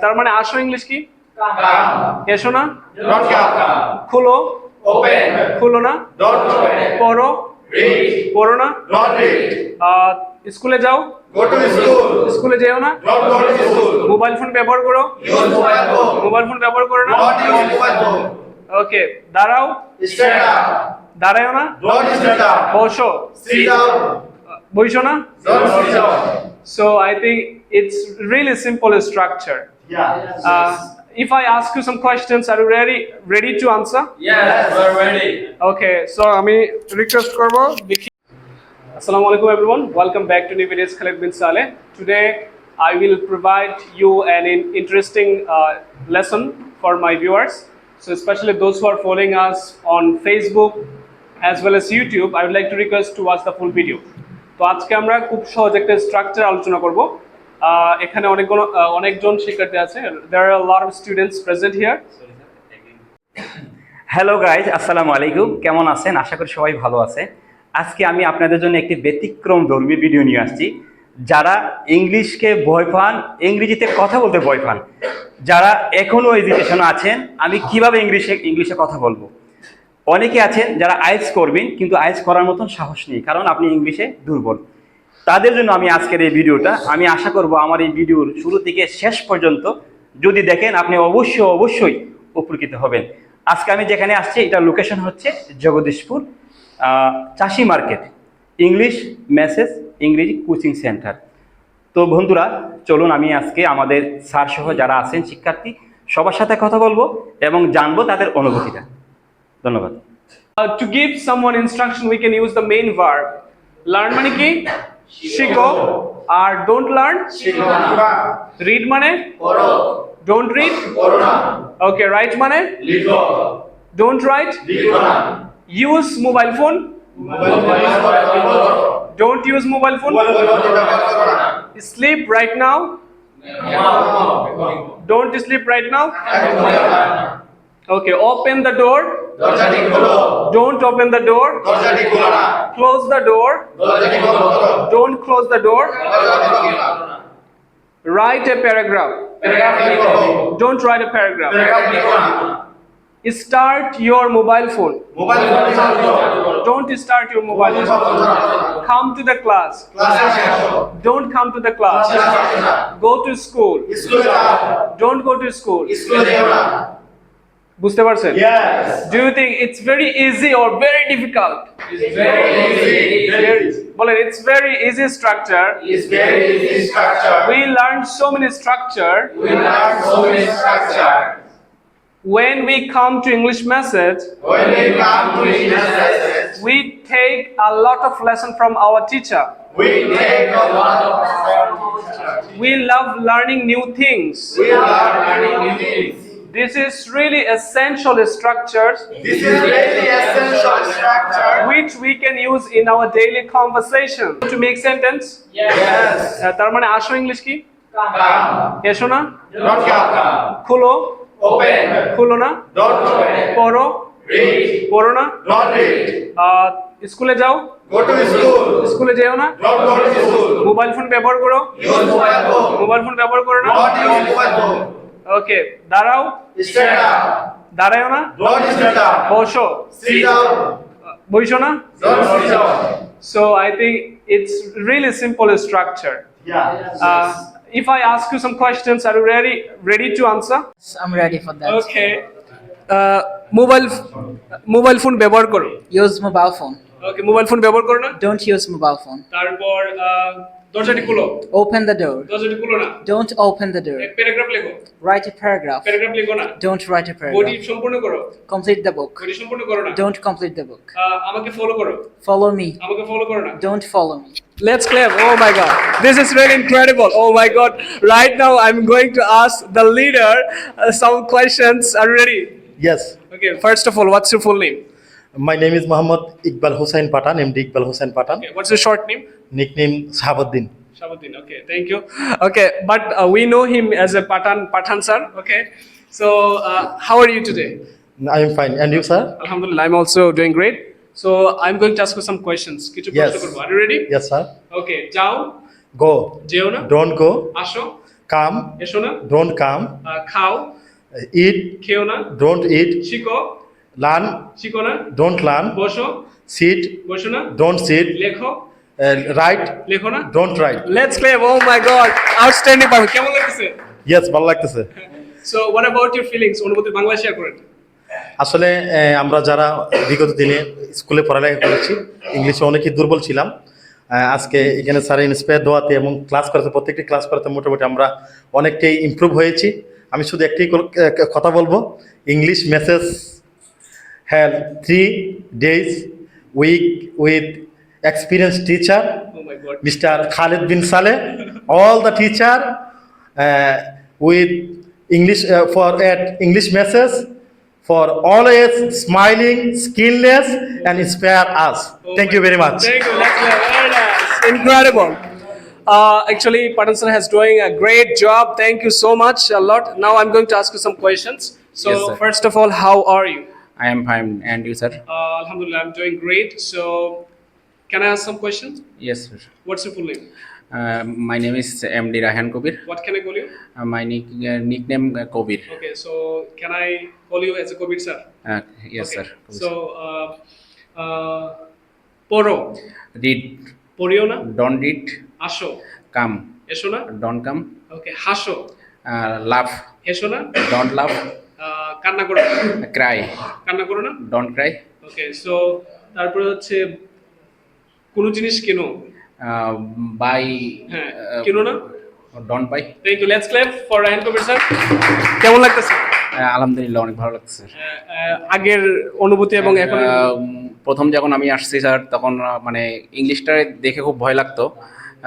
তার মানে আসো ইংলিশ কি? এসো না। খুলো। খুলো না। পড়ো। পড়ো না। স্কুলে যাও। স্কুলে যেও না। মোবাইল ফোন ব্যবহার করো। মোবাইল ফোন ব্যবহার করো না। ওকে দাঁড়াও। দাঁড়ায় না। বসো। বইছো না। So I think So I think it's really simple structure. Yeah. Uh, if I ask you some questions, are you ready ready to answer? Yes, we're ready. Okay, so আমি request করব দেখি Assalamu alaikum everyone. Welcome back to New Videos Khaled bin Saleh. Today I will provide you an in- interesting uh, lesson for my viewers. So especially those who are following us on Facebook as well as YouTube, I would like to request to watch the full video. তো আজকে আমরা খুব সহজ একটা structure আলোচনা করব আহ, এখানে অনেকগুলো অনেকজন শিক্ষার্থী আছে। There are lot of students present here hello guys আসসালামু আলাইকুম কেমন আছেন? আশা করি সবাই ভালো আছে। আজকে আমি আপনাদের জন্য একটি ব্যতিক্রম ধর্মী ভিডিও নিয়ে আসছি। যারা ইংলিশকে ভয় পান, ইংরেজিতে কথা বলতে ভয় পান, যারা এখনও এডুকেশনে আছেন, আমি কীভাবে ইংলিশে ইংলিশে কথা বলব? অনেকে আছেন যারা আইস করবেন, কিন্তু আইস করার মতন সাহস নেই, কারণ আপনি ইংলিশে দুর্বল। তাদের জন্য আমি আজকের এই ভিডিওটা আমি আশা করব আমার এই ভিডিওর শুরু থেকে শেষ পর্যন্ত যদি দেখেন আপনি অবশ্যই অবশ্যই উপকৃত হবেন। আজকে আমি যেখানে আসছি এটা লোকেশন হচ্ছে Jagdishpur Chashi market English message ইংরেজি কোচিং সেন্টার তো বন্ধুরা চলুন আমি আজকে আমাদের স্যার সহ যারা আছেন শিক্ষার্থী সবার সাথে কথা বলব এবং জানব তাদের অনুভূতিটা। ধন্যবাদ। To give someone instruction, we can use the main verb. Learn মানে কি? শিখো আর don't learn Shikona. read মানে Poro. don't read Corona. okay write মানে Ligo. don't write Ligona. use mobile phone Mobile phone. Mobile phone. don't use mobile phone Mobile phone. sleep right now don't sleep right now okay open the close the door? Write a paragraph. Don't write a paragraph. start your mobile phone. Don't start your mobile phone. Come to the class. Don't come to the class. Go to school. Don't go to school. বুঝতে পারছেন? Yes. Do you think it's very easy or very difficult? It's very easy. Very, বলেন it's very easy structure. It's very easy structure. We learned so many structure. We learn so many structure. When we come to English message, When we come to English message, we take a lot of lesson from our teacher. we take a lot of effort. We love learning new things. We are learning new things. This is really essential structures This is really essential structure. which we can use in our daily conversation. To make sentence, Yes. তার মানে আসো English কি Come. এসো না Don't come. খুলো Open. খুলো না Don't open. পড়ো Read. পড়ো না Don't read. স্কুলে যাও Go to school. স্কুলে যেও না Don't go to school. Mobile phone ব্যবহার করো Use mobile phone. Mobile phone ব্যবহার করো না Don't use mobile phone. ওকে দাঁড়াও Stand না. বসো Sit না I think it's really simple structure. Uh, if I ask you some questions, are you ready ready to answer? I'm ready for that. Okay. Uh, mobile mobile phone ব্যবহার করো Use mobile phone. Okay mobile phone ব্যবহার করো না Don't use mobile phone. তারপর দরজাটি খুলো Open the door. দরজাটি খুলো না Don't open the door. এক প্যারাগ্রাফ লেখো Write a paragraph. প্যারাগ্রাফ লেখো না Don't write a body paragraph. সম্পূর্ণ করো Complete the book. বডি সম্পূর্ণ করো না Don't complete the book. আমাকে ফলো করো Follow me. আমাকে ফলো করো না Don't follow me. Let's clap. Oh my God. This is really incredible. Oh my God. Right now, I'm going to ask the leader uh, some questions. Are you ready? Yes, Okay. First of all, what's your full name? my name is Muhammad Iqbal Hussain Patan, MD Iqbal Hussain Patan, Okay. What's your short name? nickname Sahabuddin. Shabuddin. Okay. Thank you. Okay. But uh, we know him as a Patan, Patan sir. Okay. So, uh, how are you today? I am fine. And you, sir? Alhamdulillah, I'm also doing great. So, I'm going to ask you some questions. কিছু Yes. প্রশ্ন করবো। Are you ready? Yes, sir. Okay. যাও, Go. যেও না, Don't go. আসো, come, এসো না don't come, আহ, খাও eat, খেও না don't eat, শিখো learn, শিখো না don't learn, বসো। sit, বসো না। don't sit, লেখো। রাইট লেখো না। don't write. Let's clap oh my god outstanding পাবে কেমন লাগতেছে? ইয়েস ভালো লাগতেছে। So what about your feelings অনুভূতি বাংলা শেয়ার করেন। আসলে আমরা যারা বিগত দিনে স্কুলে পড়ালেখা করেছি ইংলিশে অনেকই দুর্বল ছিলাম। আজকে এখানে স্যার ইন্সপায়ার দেওয়াতে এবং ক্লাস করাতে প্রত্যেকটি ক্লাস করাতে মোটামুটি আমরা অনেকটাই ইমপ্রুভ হয়েছি। আমি শুধু একটি কথা বলব English message have three days week with experienced teacher, oh Mr. Khalid bin Saleh, all the teacher uh, with English uh, for at English message for always smiling, skillless and inspire us. Oh Thank you very much. Thank you. Very nice. Incredible. Uh, actually, Patterson has doing a great job. Thank you so much. A lot. Now I'm going to ask you some questions. So yes, first of all, how are you? I am fine, and you, sir? Uh, Alhamdulillah, I'm doing great. So can I ask some questions? Yes, sir. What's your full name? Uh, my name is MD Rahan Kobir. What can I call you? Uh, my nick, uh, nickname uh, Kobir. Okay, so can I call you as a Kobir sir? Uh, yes, okay. sir. Kobir. So uh, uh, Poro, read, পড়িও না don't read, আসো come, এসো না don't come. ওকে হাসো Uh, laugh, না don't laugh. কান্না করো Uh, কান্না করো না? Don't cry. ওকে সো তারপরে হচ্ছে কোনো জিনিস কেনো? বাই হ্যাঁ কেনো না? don't bye thank you let's clap for Raihan Kabir sir কেমন লাগতেছে? আলহামদুলিল্লাহ অনেক ভালো লাগছে আহ, আগের অনুভূতি এবং এখন প্রথম যখন আমি আসছি স্যার তখন মানে ইংলিশটা দেখে খুব ভয় লাগতো।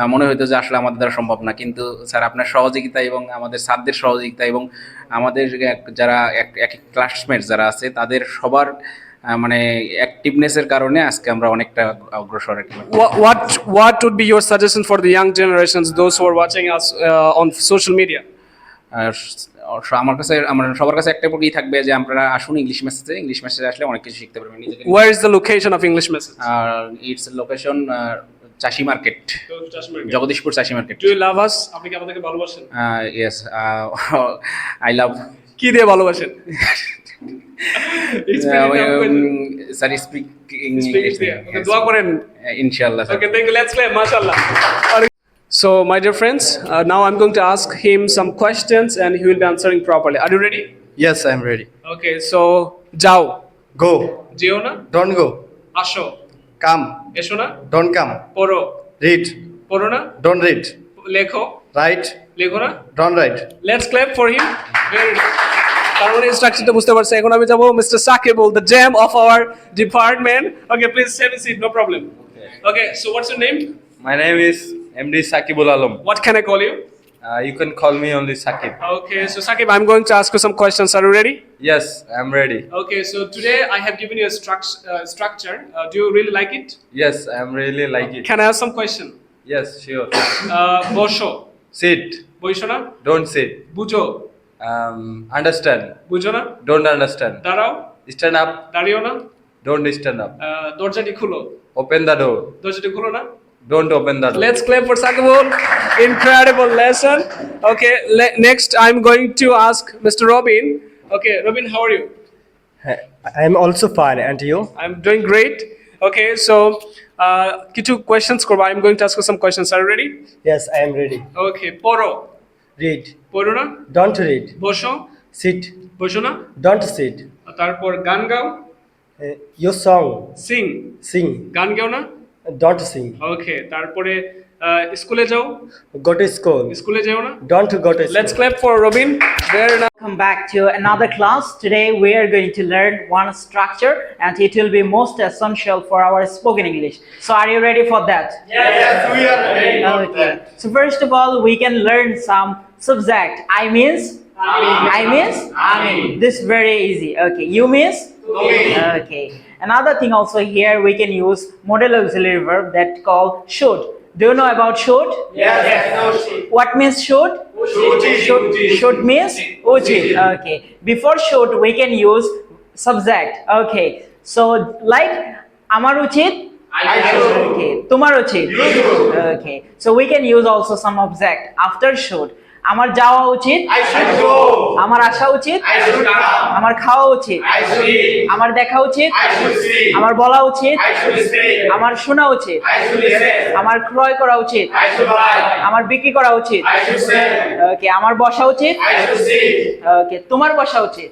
মনে হতো যে আসলে আমাদের দ্বারা সম্ভব না। কিন্তু স্যার আপনার সহযোগিতা এবং আমাদের স্যারদের সহযোগিতা এবং আমাদের যারা এক- এক ক্লাসমেট যারা আছে তাদের সবার মানে অ্যাক্টিভনেসের কারণে আজকে আমরা অনেকটা অগ্রসর আর কি। what what what would be your suggestion for the young generations those who are watching us uh, on social media? আর স- আমার কাছে আমার সবার কাছে একটা ই থাকবে যে আপনারা আসুন ইংলিশ মেসেজে ইংলিশ মেসেজে আসলে অনেক কিছু শিখতে পারবেন। is the location of english message? আর ইটস লোকেশন চাষি মার্কেট জগদীশপুর চাষি মার্কেট do you love আপনি কি আমাদেরকে ভালোবাসেন ইয়েস আই লাভ কি দিয়ে ভালোবাসেন স্যার স্পিক Okay, দোয়া করেন ইনশাআল্লাহ Okay, thank you. Let's clap. MashaAllah. So, my dear friends, uh, now I'm going to ask him some questions and he will be answering properly. Are you ready? Yes, I'm ready. Okay, so, যাও Go. না Don't go. আসো Come. এসো না। Don't কাম পড়ো। Read. পড়ো না। Don't read. লেখো। Write লেখো না। Don't write. Let's clap for him very তার মানে ইনস্ট্রাকশনটা বুঝতে পারছে। এখন আমি যাব mister Sakibul the gem of our department okay please save seat no problem okay so what's your name My name is MD Sakibul Alam what can I call you Uh, you can call me only Sakib. Okay, so Sakib, I'm going to ask you some questions. Are you ready? Yes, I'm ready. Okay, so today I have given you a struct- uh, structure. Uh, do you really like it? Yes, I'm really like it. Can I ask some question? Yes, sure. Uh, বসো Sit. বইসো না Don't sit. বুঝো Um, understand. বুঝো না Don't understand. দাঁড়াও Stand up. দাঁড়িও না Don't stand up. Uh, দরজাটি খুলো Open the door. দরজাটি খুলো না Don't open the door. Let's clap for Sakibul. Incredible lesson. Okay, le- next I'm going to ask Mr. Robin. Okay, Robin, how are you? I'm also fine, and you? I'm doing great. Okay, so uh, কিছু questions করবো. I'm going to ask you some questions. Are you ready? Yes, I am ready. Okay, পড়ো Read. পড়ো না Don't read. বসো Sit. বসো না Don't sit. তারপর গান গাও Uh, your song. Singh Sing. গান গাও না Don't sing. ওকে তারপরে আহ, স্কুলে যাও Go to school. স্কুলে যাও না Don't go to school. Let's clap for Robin very nice Welcome back to another class. Today we are going to learn one structure and it will be most essential for our spoken English. So are you ready for that? Yes, we are ready. Okay. So first of all, we can learn some subject. I means I means I mean. This is very easy. Okay. You means Okay. Another thing also here we can use modal auxiliary verb that called should. Do you know about should? Yes. What means should? Should, should means uchi. Okay. Before should we can use subject. Okay. So like আমার উচিত Okay. তোমার উচিত Okay. So we can use also some object after should. আমার যাওয়া উচিত আমার আসা উচিত আমার খাওয়া উচিত আমার দেখা উচিত আমার বলা উচিত আমার শোনা উচিত আমার ক্রয় করা উচিত আমার বিক্রি করা উচিত। আমার বসা উচিত। তোমার বসা উচিত।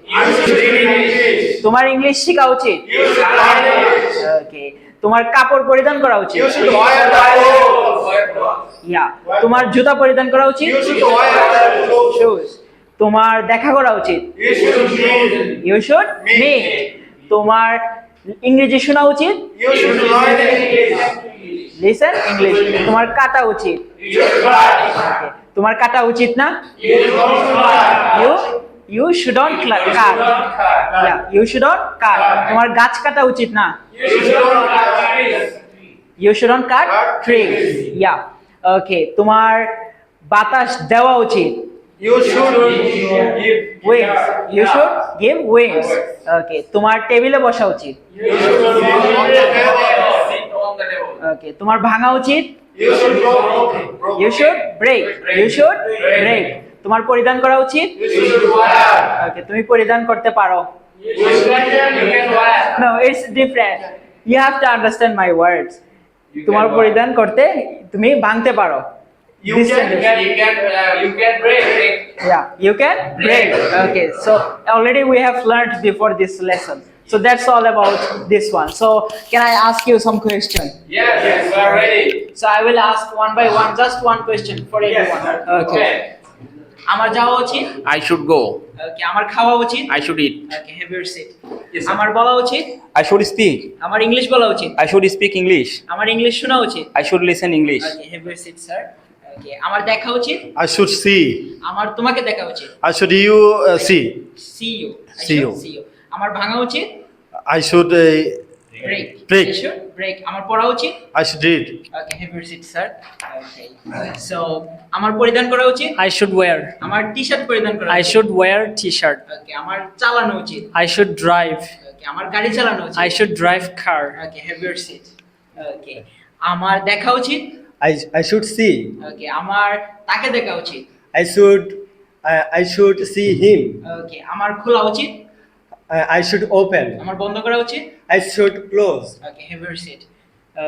তোমার ইংলিশ শেখা উচিত। তোমার কাপড় পরিধান করা উচিত। তোমার জুতা পরিধান করা উচিত? তোমার দেখা করা উচিত? ইউ শুড মি তোমার ইংরেজি শোনা উচিত? লিসন ইংলিশ তোমার কাটা উচিত? তোমার কাটা উচিত না? You you shouldn't cut yeah you shouldn't cut তোমার গাছ কাটা উচিত না? You shouldn't cut trees yeah okay তোমার বাতাস দেওয়া উচিত You should give wings you should give wings okay তোমার টেবিলে বসা উচিত You should sit on the table. Sit on the table. Okay তোমার ভাঙা উচিত. You should break you should break তোমার পরিধান করা উচিত You should wear. ওকে তুমি পরিধান করতে পারো You should you can wear. No it's different you have to understand my words তোমার পরিধান করতে তুমি ভাঙতে পারো You This can, sentence. you can, uh, you can break. Yeah, you can break. Okay, so already we have learned before this lesson. So that's all about this one. So can I ask you some question? Yes, yes, we are ready. So I will ask one by one, just one question for everyone. Okay. আমার যাওয়া উচিত। I should go ওকে আমার খাওয়া উচিত। I should eat okay have your seat আমার বলা উচিত। I should speak আমার ইংলিশ বলা উচিত। আই শুড স্পিক ইংলিশ আমার ইংলিশ শোনা উচিত। I should listen English okay have your seat sir আমার দেখা উচিত। আই শুড সি আমার তোমাকে দেখা উচিত। I should you see see you see you আমার ভাঙা উচিত। I should break break I should break আমার পড়া উচিত? I should read okay have you seat sir okay so আমার পরিধান করা উচিত? আই শুড ওয়্যার আমার টি-শার্ট পরিধান করা I should wear t-shirt okay আমার চালানো উচিত? আই শুড ড্রাইভ ওকে আমার গাড়ি চালানো উচিত? I should drive car okay have you seat okay আমার দেখা উচিত? I I should see okay আমার তাকে দেখা উচিত? I should I should see him okay আমার খোলা উচিত? আই শুড ওপেন আমার বন্ধ করা উচিত? I should close. Okay, have your seat.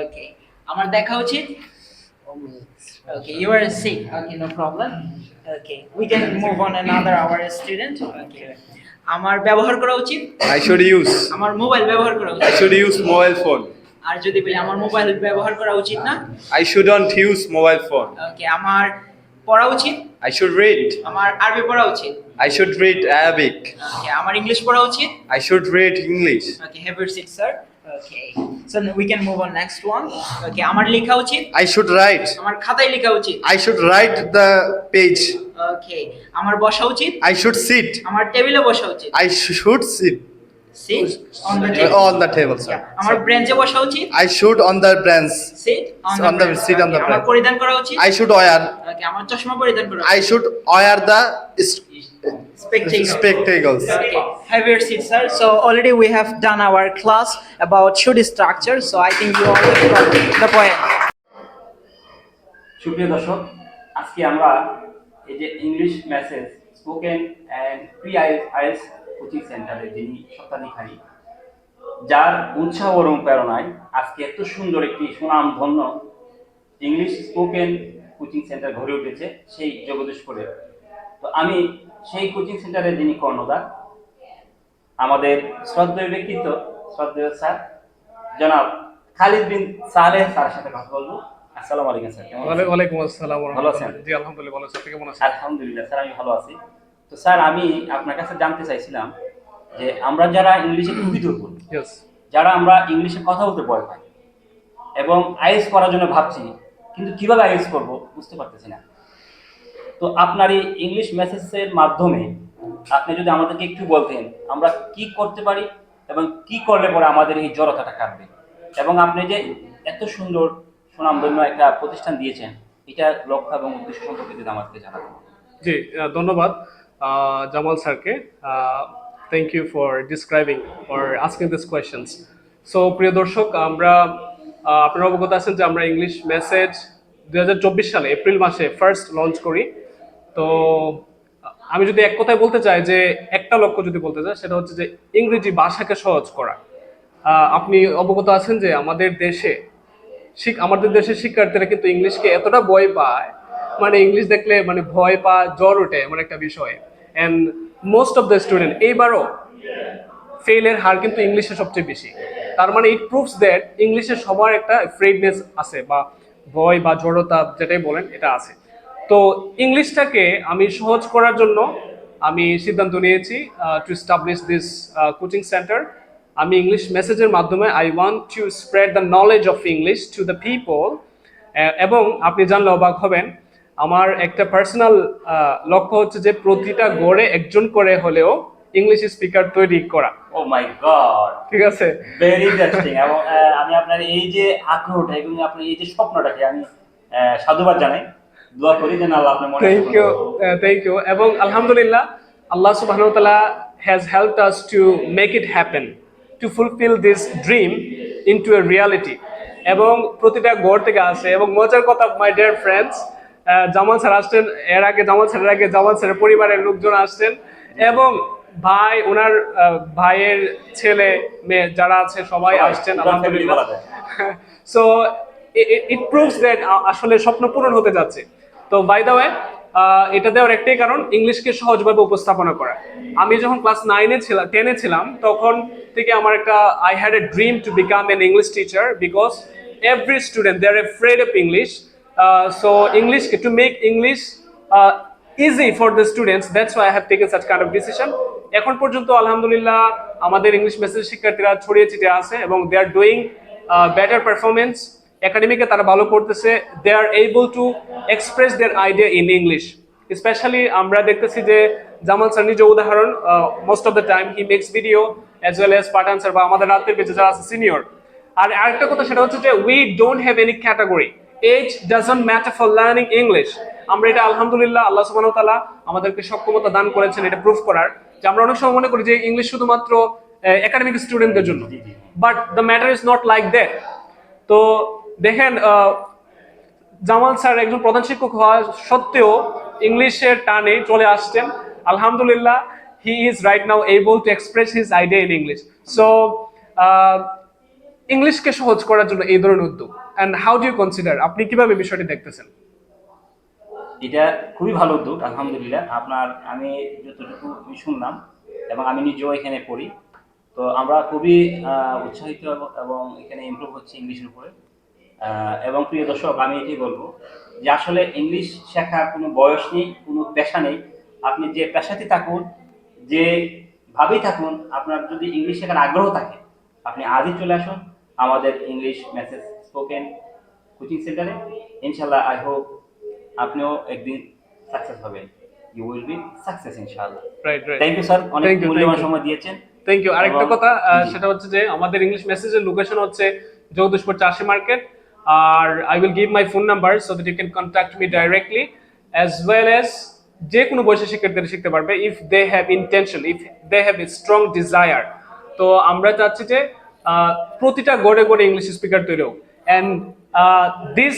Okay. আমার দেখা উচিত Okay, you are sick. Okay, no problem. Okay, we can move on another our student. Okay. আমার ব্যবহার করা উচিত I should use. আমার মোবাইল ব্যবহার করা I উচিত should use mobile phone. আর যদি বলি আমার মোবাইল ব্যবহার করা উচিত না I shouldn't use mobile phone. Okay আমার পড়া উচিত? I should read. আমার আরবি পড়া উচিত? I should read Arabic. ওকে আমার ইংলিশ পড়া উচিত? I should read English okay have your seat sir okay so we can move on next one okay আমার লেখা উচিত? আই শুড রাইট আমার খাতায় লেখা উচিত? I should write the page okay আমার বসা উচিত? আই শুড সিট আমার টেবিলে বসা উচিত? I sit. Sit on the uh, table on the table, sir. আমার ব্রেঞ্চে বসা উচিত I should on the branch. Sit On the- sit on the আমার bench. পরিধান করা উচিত I should wear. ওকে আমার চশমা পরিধান করা I should wear the s- spectacles. Okay, have your seat, sir. So already we have done our class about should structure. So I think you already got the point. সুপ্রিয় দর্শক আজকে আমরা এই যে English message spoken and pre IS coaching সেন্টারের যিনি স্বত্বাধিকারী যার উৎসাহ এবং প্রেরণায় আজকে এত সুন্দর একটি সুনাম ধন্য ইংলিশ স্পোকেন কোচিং সেন্টার গড়ে উঠেছে সেই জগদীশপুরে। তো আমি সেই কোচিং সেন্টারের যিনি কর্ণধার আমাদের শ্রদ্ধেয় ব্যক্তিত্ব শ্রদ্ধেয় স্যার জনাব খালিদ বিন সালেহ স্যারের সাথে কথা বলব। আসসালামু আলাইকুম স্যার আছেন? ওয়ালাইকুম আসসালাম ভালো আছেন? জি আলহামদুলিল্লাহ ভালো আছি। আপনি কেমন আছেন? আলহামদুলিল্লাহ স্যার আমি ভালো আছি। তো স্যার আমি আপনার কাছে জানতে চাইছিলাম যে আমরা যারা ইংলিশে খুবই দুর্বল যারা আমরা ইংলিশে কথা বলতে ভয় পাই এবং আইএস করার জন্য ভাবছি কিন্তু কীভাবে আইএস করব বুঝতে পারতেছি না। তো আপনার এই ইংলিশ মেসেজের মাধ্যমে আপনি যদি আমাদেরকে একটু বলতেন আমরা কি করতে পারি এবং কি করলে পরে আমাদের এই জড়তাটা কাটবে? এবং আপনি যে এত সুন্দর সুনামধন্য একটা প্রতিষ্ঠান দিয়েছেন এটা লক্ষ্য এবং উদ্দেশ্য সম্পর্কে যদি আমাদেরকে জানাবেন জি ধন্যবাদ। আহ, জামাল স্যারকে thank you for describing for asking this questions so প্রিয় দর্শক আমরা আহ, আপনারা অবগত আছেন যে আমরা ইংলিশ মেসেজ দু হাজার চব্বিশ সালে এপ্রিল মাসে ফার্স্ট লঞ্চ করি। তো আমি যদি এক কথায় বলতে চাই যে একটা লক্ষ্য যদি বলতে চাই সেটা হচ্ছে যে ইংরেজি ভাষাকে সহজ করা। আপনি অবগত আছেন যে আমাদের দেশে শিক আমাদের দেশের শিক্ষার্থীরা কিন্তু ইংলিশকে এতটা ভয় পায়। মানে ইংলিশ দেখলে মানে ভয় পা জ্বর ওঠে এমন একটা বিষয়। And most of the student এইবারও ফেইলের হার কিন্তু ইংলিশে সবচেয়ে বেশি। তার মানে ইট প্রুভস দ্যাট ইংলিশে সবার একটা ফ্রেডনেস আছে বা ভয় বা জড়তা যেটাই বলেন, এটা আছে। তো ইংলিশটাকে আমি সহজ করার জন্য আমি সিদ্ধান্ত নিয়েছি to establish this coaching center আমি ইংলিশ মেসেজের মাধ্যমে I want to spread the knowledge of English to the people এবং আপনি জানলে অবাক হবেন আমার একটা পার্সোনাল লক্ষ্য হচ্ছে যে প্রতিটা গড়ে একজন করে হলেও ইংলিশ স্পিকার তৈরি করা। ও মাই গড ঠিক আছে? ভেরি ইন্টারেস্টিং এবং আমি আপনার এই যে আগ্রহটা এবং আপনার এই যে স্বপ্নটাকে আমি সাধুবাদ জানাই। দোয়া করি যেন আল্লাহ আপনার মনে থ্যাংক ইউ থ্যাংক ইউ এবং আলহামদুলিল্লাহ আল্লাহ সুবহানাহু ওয়া তাআলা has helped us to make it happen to fulfil this dream into a reality এবং প্রতিটা গড় থেকে আসে। এবং মজার কথা my dear friends Jamal sir আসছেন এর আগে জামাল স্যারের আগে জামাল স্যারের পরিবারের লোকজন আসছেন এবং ভাই ওনার ভাইয়ের ছেলে মেয়ে যারা আছে সবাই আসছেন আলহামদুলিল্লাহ। সো ইট প্রুভস দ্যাট আসলে স্বপ্ন পূরণ হতে যাচ্ছে। তো বাই দ্য ওয়ে এটা দেওয়ার একটাই কারণ ইংলিশকে সহজভাবে উপস্থাপনা করা। আমি যখন ক্লাস নাইনে ছিলাম টেনে ছিলাম তখন থেকে আমার একটা I had a dream to become an English teacher because every student they are afraid of English so English to make English easy for the students that's why I have taken such kind of decision এখন পর্যন্ত আলহামদুলিল্লাহ আমাদের English message শিক্ষার্থীরা ছড়িয়ে ছিটে আছে এবং they are doing better performance একাডেমিকে তারা ভালো করতেছে। They are able to express their idea in English specially আমরা দেখতেছি যে জামাল স্যার নিজে উদাহরণ most of the time he makes video as well as Pathan sir বা আমাদের রাতের বেঁচে যারা আছে সিনিয়র আর আরেকটা কথা সেটা হচ্ছে যে we don't have any category age doesn't matter for learning English আমরা এটা আলহামদুলিল্লাহ আল্লাহ সুবহানাহু ওয়া তাআলা আমাদেরকে সক্ষমতা দান করেছেন এটা প্রুফ করার। যে আমরা অনেক সময় মনে করি যে ইংলিশ শুধুমাত্র একাডেমিক স্টুডেন্টদের জন্য। But the matter is not like that তো দেখেন জামাল স্যার একজন প্রধান শিক্ষক হওয়া সত্ত্বেও ইংলিশের টানে চলে আসছেন। আলহামদুলিল্লাহ he is right now able to express his idea in English so ইংলিশকে সহজ করার জন্য এই ধরনের উদ্যোগ। And how do you consider আপনি কীভাবে বিষয়টি দেখতেছেন? এটা খুবই ভালো উদ্যোগ, আলহামদুলিল্লাহ। আপনার, আমি যতটুকু আমি শুনলাম এবং আমি নিজেও এখানে পড়ি, তো আমরা খুবই উৎসাহিত এবং- এখানে ইমপ্রুভ হচ্ছে ইংলিশের উপরে। এবং প্রিয় দর্শক, আমি এটাই বলব যে আসলে ইংলিশ শেখার কোনো বয়স নেই, কোনো পেশা নেই। আপনি যে পেশাতে থাকুন, যে ভাবেই থাকুন, আপনার যদি ইংলিশ শেখার আগ্রহ থাকে, আপনি আজই চলে আসুন আমাদের ইংলিশ মেসেজ স্পোকেন কোচিং সেন্টারে ইনশাল্লাহ আই হোপ আপনিও একদিন সাকসেস হবেন। ইউ উইল বি সাকসেস ইনশাআল্লাহ। Right right thank you sir অনেক মূল্যবান সময় দিয়েছেন। থ্যাংক ইউ আরেকটা কথা সেটা হচ্ছে যে আমাদের ইংলিশ মেসেজের লোকেশন হচ্ছে জগদীশপুর চাষি market. R I will give my phone number so that you can contact me directly as well as যে কোনো বয়সে শিক্ষার্থীরা শিখতে পারবে if they have intention if they have a strong desire তো আমরা চাচ্ছি যে প্রতিটা গড়ে গড়ে ইংলিশ স্পিকার তৈরি হোক and this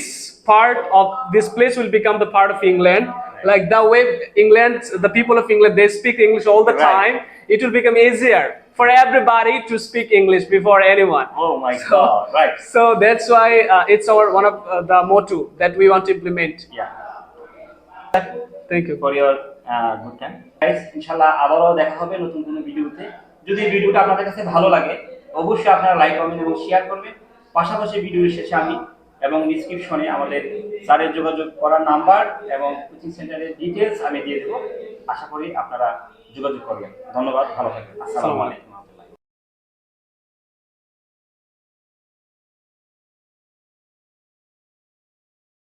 part of this place will become the part of England like the way England, the people of England, they speak English all the Right. time. It will become easier for everybody to speak English before anyone. Oh my So, God, right. so that's why uh, it's our one of uh, the motto that we want to implement. Yeah. Thank you. For your good time guys ইনশাআল্লাহ আবারও দেখা হবে নতুন কোনো ভিডিওতে যদি ভিডিওটা আপনাদের কাছে ভালো লাগে অবশ্যই আপনারা লাইক কমেন্ট এবং শেয়ার করবেন। পাশাপাশি ভিডিওর শেষে আমি এবং ডিসক্রিপশনে আমাদের স্যারের যোগাযোগ করার নাম্বার এবং কোচিং সেন্টারের ডিটেলস আমি দিয়ে দেবো। আশা করি আপনারা যোগাযোগ করবেন। ধন্যবাদ, ভালো থাকবেন। আসসালামু আলাইকুম।